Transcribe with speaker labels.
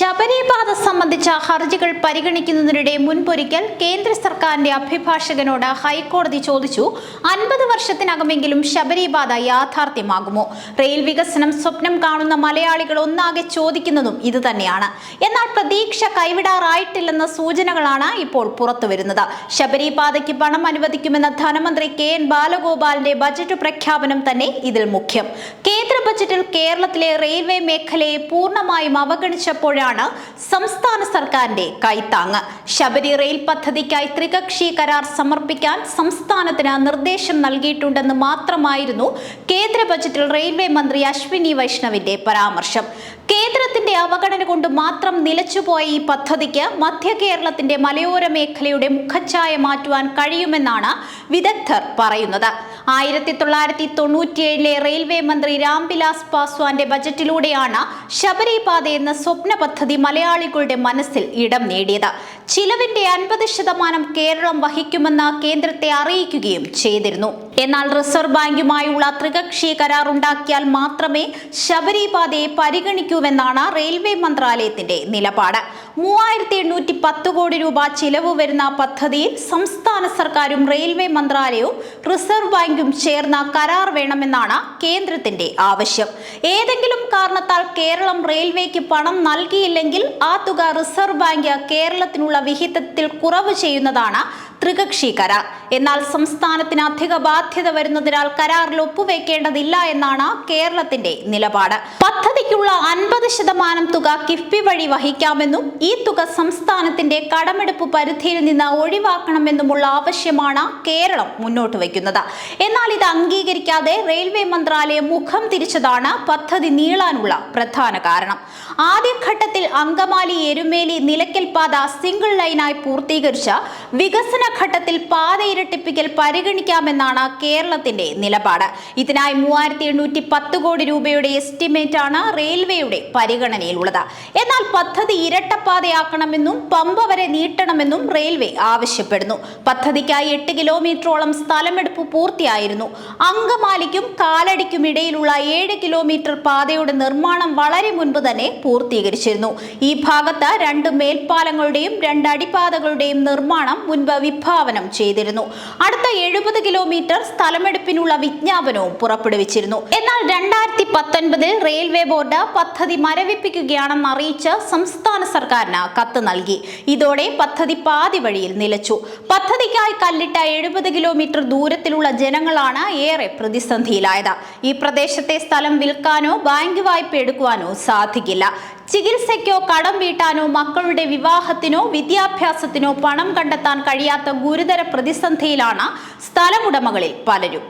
Speaker 1: ശബരിപാത സംബന്ധിച്ച ഹർജികൾ പരിഗണിക്കുന്നതിനിടെ മുൻപൊരിക്കൽ കേന്ദ്ര സർക്കാരിന്റെ അഭിഭാഷകനോട് ഹൈക്കോടതി ചോദിച്ചു അൻപത് വർഷത്തിനകമെങ്കിലും ശബരിപാത യാഥാർത്ഥ്യമാകുമോ? റെയിൽ വികസനം സ്വപ്നം കാണുന്ന മലയാളികൾ ഒന്നാകെ ചോദിക്കുന്നതും ഇതുതന്നെയാണ്. എന്നാൽ പ്രതീക്ഷ കൈവിടാറായിട്ടില്ലെന്ന സൂചനകളാണ് ഇപ്പോൾ പുറത്തുവരുന്നത്. ശബരിപാതയ്ക്ക് പണം അനുവദിക്കുമെന്ന ധനമന്ത്രി കെ എൻ ബാലഗോപാലിന്റെ ബജറ്റ് പ്രഖ്യാപനം തന്നെ ഇതിൽ മുഖ്യം. കേന്ദ്ര ബജറ്റിൽ കേരളത്തിലെ റെയിൽവേ മേഖലയെ പൂർണമായും അവഗണിച്ചപ്പോഴാണ് സംസ്ഥാന സർക്കാരിന്റെ കൈത്താങ് ശബരി റെയിൽ പദ്ധതിക്കായി ത്രികക്ഷി കരാർ സമർപ്പിക്കാൻ സംസ്ഥാനത്തിന് നിർദ്ദേശം നൽകിയിട്ടുണ്ടെന്ന് മാത്രമായിരുന്നു കേന്ദ്ര ബജറ്റിൽ റെയിൽവേ മന്ത്രി അശ്വിനി വൈഷ്ണവിന്റെ പരാമർശം. കേന്ദ്രത്തിന്റെ അവഗണന കൊണ്ട് മാത്രം നിലച്ചുപോയ ഈ പദ്ധതിക്ക് മധ്യ കേരളത്തിന്റെ മലയോര മേഖലയുടെ മുഖച്ഛായ മാറ്റുവാൻ കഴിയുമെന്നാണ് വിദഗ്ധർ പറയുന്നത്. ആയിരത്തി തൊള്ളായിരത്തി തൊണ്ണൂറ്റിയേഴിലെ റെയിൽവേ മന്ത്രി രാംവിലാസ് പാസ്വാന്റെ ബജറ്റിലൂടെയാണ് ശബരിപാത എന്ന സ്വപ്ന പദ്ധതി മലയാളികളുടെ മനസ്സിൽ ഇടം നേടിയത്. ചിലവിന്റെ അൻപത് ശതമാനം കേരളം വഹിക്കുമെന്ന് കേന്ദ്രത്തെ അറിയിക്കുകയും ചെയ്തിരുന്നു. എന്നാൽ റിസർവ് ബാങ്കുമായുള്ള ത്രികക്ഷി കരാർ ഉണ്ടാക്കിയാൽ മാത്രമേ ശബരിപാതയെ പരിഗണിക്കൂവെന്നാണ് റെയിൽവേ മന്ത്രാലയത്തിന്റെ നിലപാട്. മൂവായിരത്തി എണ്ണൂറ്റി പത്ത് കോടി രൂപ ചിലവ് വരുന്ന പദ്ധതിയിൽ സംസ്ഥാന സർക്കാരും റെയിൽവേ മന്ത്രാലയവും റിസർവ് ബാങ്കും ചേർന്ന കരാർ വേണമെന്നാണ് കേന്ദ്രത്തിന്റെ ആവശ്യം. ഏതെങ്കിലും കാരണത്താൽ കേരളം റെയിൽവേക്ക് പണം നൽകിയില്ലെങ്കിൽ ആ തുക റിസർവ് ബാങ്ക് കേരളത്തിനുള്ള വിഹിതത്തിൽ കുറവ് ചെയ്യുന്നതാണ് ത്രികക്ഷി കരാർ എന്നാൽ സംസ്ഥാനത്തിന് അധിക ബാധ്യത വരുന്നതിനാൽ കരാറിൽ ഒപ്പുവെക്കേണ്ടതില്ല എന്നാണ് കേരളത്തിന്റെ നിലപാട്. പദ്ധതിക്കുള്ള അൻപത് ശതമാനം തുക കിഫ്ബി വഴി വഹിക്കാമെന്നും ഈ തുക സംസ്ഥാനത്തിന്റെ കടമെടുപ്പ് പരിധിയിൽ നിന്ന് ഒഴിവാക്കണമെന്നുമുള്ള ആവശ്യമാണ് കേരളം മുന്നോട്ട് വയ്ക്കുന്നത്. എന്നാൽ ഇത് അംഗീകരിക്കാതെ റെയിൽവേ മന്ത്രാലയം മുഖം തിരിച്ചതാണ് പദ്ധതി നീളാനുള്ള പ്രധാന കാരണം. ആദ്യഘട്ടത്തിൽ അങ്കമാലി എരുമേലി നിലയ്ക്കൽ പാത സിംഗിൾ ലൈനായി പൂർത്തീകരിച്ച വികസന ഘട്ടത്തിൽ പാത ഇരട്ടിപ്പിക്കൽ പരിഗണിക്കാമെന്നാണ് കേരളത്തിന്റെ നിലപാട്. ഇതിനായി മൂവായിരത്തി എണ്ണൂറ്റി പത്ത് കോടി രൂപയുടെ എസ്റ്റിമേറ്റ് ആണ് റെയിൽവേയുടെ പരിഗണനയിലുള്ളത്. എന്നാൽ പദ്ധതി ഇരട്ടപ്പാതയാക്കണമെന്നും പമ്പ വരെ നീട്ടണമെന്നും റെയിൽവേ ആവശ്യപ്പെടുന്നു. പദ്ധതിക്കായി എട്ട് കിലോമീറ്ററോളം സ്ഥലമെടുപ്പ് പൂർത്തിയായിരുന്നു. അങ്കമാലിക്കും കാലടിക്കും ഇടയിലുള്ള ഏഴ് കിലോമീറ്റർ പാതയുടെ നിർമ്മാണം വളരെ മുൻപ് തന്നെ പൂർത്തീകരിച്ചിരുന്നു. ഈ ഭാഗത്ത് രണ്ട് മേൽപ്പാലങ്ങളുടെയും രണ്ട് അടിപ്പാതകളുടെയും നിർമ്മാണം മുൻപ് വിഭാവനം ചെയ്തിരുന്നു. അടുത്ത എഴുപത് കിലോമീറ്റർ സ്ഥലമെടുപ്പിനുള്ള വിജ്ഞാപനവും പുറപ്പെടുവിച്ചിരുന്നു. എന്നാൽ രണ്ടായിരത്തി പത്തൊൻപതിൽ റെയിൽവേ ബോർഡ് പദ്ധതി മരവിപ്പിക്കുകയാണെന്ന് അറിയിച്ച് സംസ്ഥാന സർക്കാരിന് കത്ത് നൽകി. ഇതോടെ പദ്ധതി പാതി വഴിയിൽ നിലച്ചു. പദ്ധതിക്കായി കല്ലിട്ട എഴുപത് കിലോമീറ്റർ ദൂരത്തിലുള്ള ജനങ്ങളാണ് ഏറെ പ്രതിസന്ധിയിലായത്. ഈ പ്രദേശത്തെ സ്ഥലം വിൽക്കാനോ ബാങ്ക് വായ്പ എടുക്കുവാനോ സാധിക്കില്ല. ചികിത്സയ്ക്കോ കടം വീട്ടാനോ മക്കളുടെ വിവാഹത്തിനോ വിദ്യാഭ്യാസത്തിനോ പണം കണ്ടെത്താൻ കഴിയാത്ത ഗുരുതര പ്രതിസന്ധിയിലാണ് സ്ഥലമുടമകളിൽ പലരും.